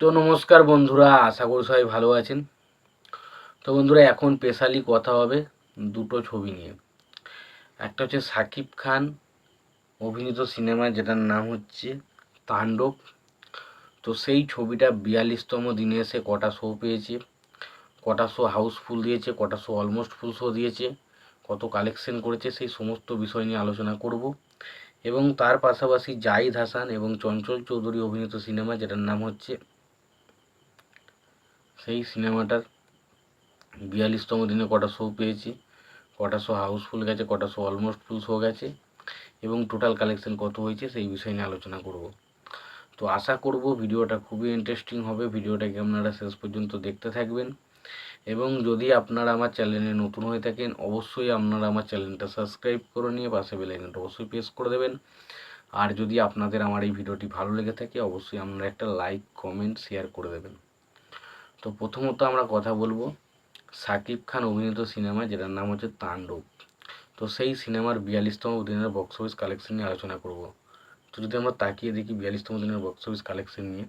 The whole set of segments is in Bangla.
তো নমস্কার বন্ধুরা, আশা করি সবাই ভালো আছেন। তো বন্ধুরা, এখন স্পেশালি কথা হবে দুটো ছবি নিয়ে। একটা হচ্ছে সাকিব খান, অভিনীত সিনেমা যেটার নাম হচ্ছে তাণ্ডব। তো সেই ছবিটা বিয়াল্লিশতম দিনে এসে কটা শো পেয়েছে। কটা শো হাউসফুল দিয়েছে, কটা শো অলমোস্ট ফুল শো দিয়েছে, কত কালেকশন করেছে, সেই সমস্ত বিষয় নিয়ে আলোচনা করব। এবং তার পাশাপাশি জাহিদ হাসান এবং চঞ্চল চৌধুরী অভিনীত সিনেমা যেটার নাম হচ্ছে সেই সিনেমাটার বিয়াল্লিশতম দিনে কটা শো পেয়েছি। কটা শো হাউসফুল গেছে, কটা শো অলমোস্ট ফুল শো গেছে। এবং টোটাল কালেকশন কত হয়েছে সেই বিষয় নিয়ে আলোচনা করব। তো আশা করব ভিডিওটা খুবই ইন্টারেস্টিং হবে। ভিডিওটাকে আপনারা শেষ পর্যন্ত দেখতে থাকবেন। এবং যদি আপনারা আমার চ্যানেলে নতুন হয়ে থাকেন, অবশ্যই আপনারা আমার চ্যানেলটা সাবস্ক্রাইব করে নিয়ে পাশে বেলাইকনটা অবশ্যই প্রেস করে দেবেন। আর যদি আপনাদের আমার এই ভিডিওটি ভালো লেগে থাকে, অবশ্যই আপনারা একটা লাইক কমেন্ট শেয়ার করে দেবেন। তো প্রথমত আমরা কথা বলব সাকিব খান অভিনীত সিনেমা যেটার নাম হচ্ছে তাণ্ডব। তো সেই সিনেমার বিয়াল্লিশতম দিনের বক্স অফিস কালেকশন নিয়ে আলোচনা করব। তো যদি আমরা তাকিয়ে দেখি বিয়াল্লিশতম দিনের বক্স অফিস কালেকশন নিয়ে,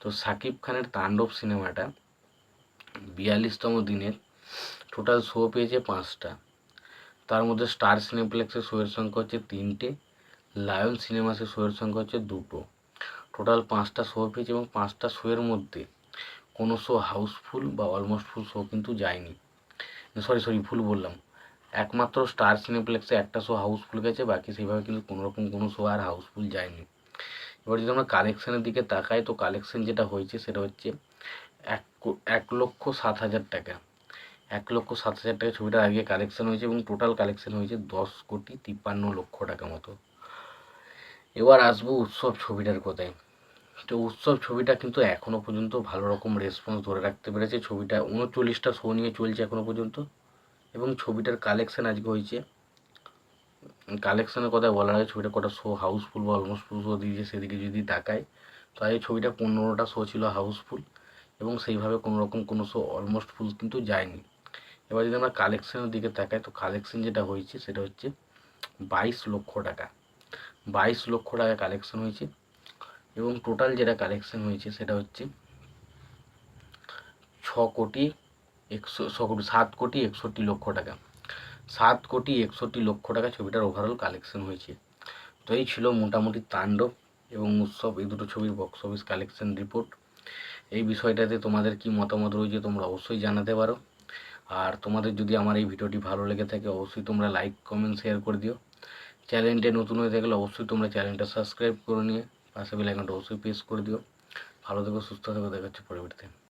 তো সাকিব খানের তাণ্ডব সিনেমাটা বিয়াল্লিশতম দিনের টোটাল শো পেয়েছে পাঁচটা। তার মধ্যে স্টার সিনেপ্লেক্সের শোয়ের সংখ্যা হচ্ছে তিনটে লায়ন সিনেমাসের শোয়ের সংখ্যা হচ্ছে দুটো। টোটাল পাঁচটা শো পেয়েছে এবং পাঁচটা শোয়ের মধ্যে কোনো শো হাউসফুল বা অলমোস্ট ফুল শো কিন্তু যায়নি। সরি সরি ভুল বললাম। একমাত্র স্টার সিনেপ্লেক্সে একটা শো হাউসফুল গেছে, বাকি সেইভাবে কিন্তু কোনো রকম কোনো শো আর হাউসফুল যায়নি। এবার যদি আমরা কালেকশানের দিকে তাকাই, তো কালেকশন যেটা হয়েছে সেটা হচ্ছে এক এক লক্ষ সাত হাজার টাকা। এক লক্ষ সাত হাজার টাকা ছবিটা আগে কালেকশন হয়েছে এবং টোটাল কালেকশন হয়েছে দশ কোটি তিপ্পান্ন লক্ষ টাকা মতো। এবার আসব উৎসব ছবিটার কথায়। তো উৎসব ছবিটা কিন্তু এখনও পর্যন্ত ভালো রকম রেসপন্স ধরে রাখতে পেরেছে। ছবিটা উনচল্লিশটা শো নিয়ে চলছে এখনও পর্যন্ত। এবং ছবিটার কালেকশান আজকে হয়েছে। কালেকশানের কথা বলা হয় ছবিটা কটা শো হাউসফুল বা অলমোস্ট ফুল শো দিয়েছে সেদিকে যদি তাকায় তো আগে ছবিটা পনেরোটা শো ছিল হাউসফুল এবং সেইভাবে কোনো রকম কোনো শো অলমোস্ট ফুল কিন্তু যায়নি। এবার যদি আমরা কালেকশানের দিকে তাকাই, তো কালেকশান যেটা হয়েছে সেটা হচ্ছে বাইশ লক্ষ টাকা। বাইশ লক্ষ টাকা কালেকশন হয়েছে। এবং টোটাল যেটা কালেকশন হয়েছে সেটা হচ্ছে ছ কোটি একশো কোটি, সাত কোটি একষট্টি লক্ষ টাকা। সাত কোটি একষট্টি লক্ষ টাকা ছবিটার ওভারঅল কালেকশন হয়েছে। তো এই ছিল মোটামুটি তাণ্ডব এবং উৎসব, এই দুটো ছবির বক্স অফিস কালেকশন রিপোর্ট এই বিষয়টাতে তোমাদের কি মতামত রয়েছে তোমরা অবশ্যই জানাতে পারো। আর তোমাদের যদি আমার এই ভিডিওটি ভালো লেগে থাকে, অবশ্যই তোমরা লাইক কমেন্ট শেয়ার করে দিও। চ্যানেলটা নতুন হয়ে থাকলে অবশ্যই তোমরা চ্যানেলটা সাবস্ক্রাইব করে নিয়ে পাশে বেল আইকনটা অবশ্যই প্রেস করে দিও। ভালো থেকো সুস্থ থেকো দেখাচ্ছি পরবর্তীতে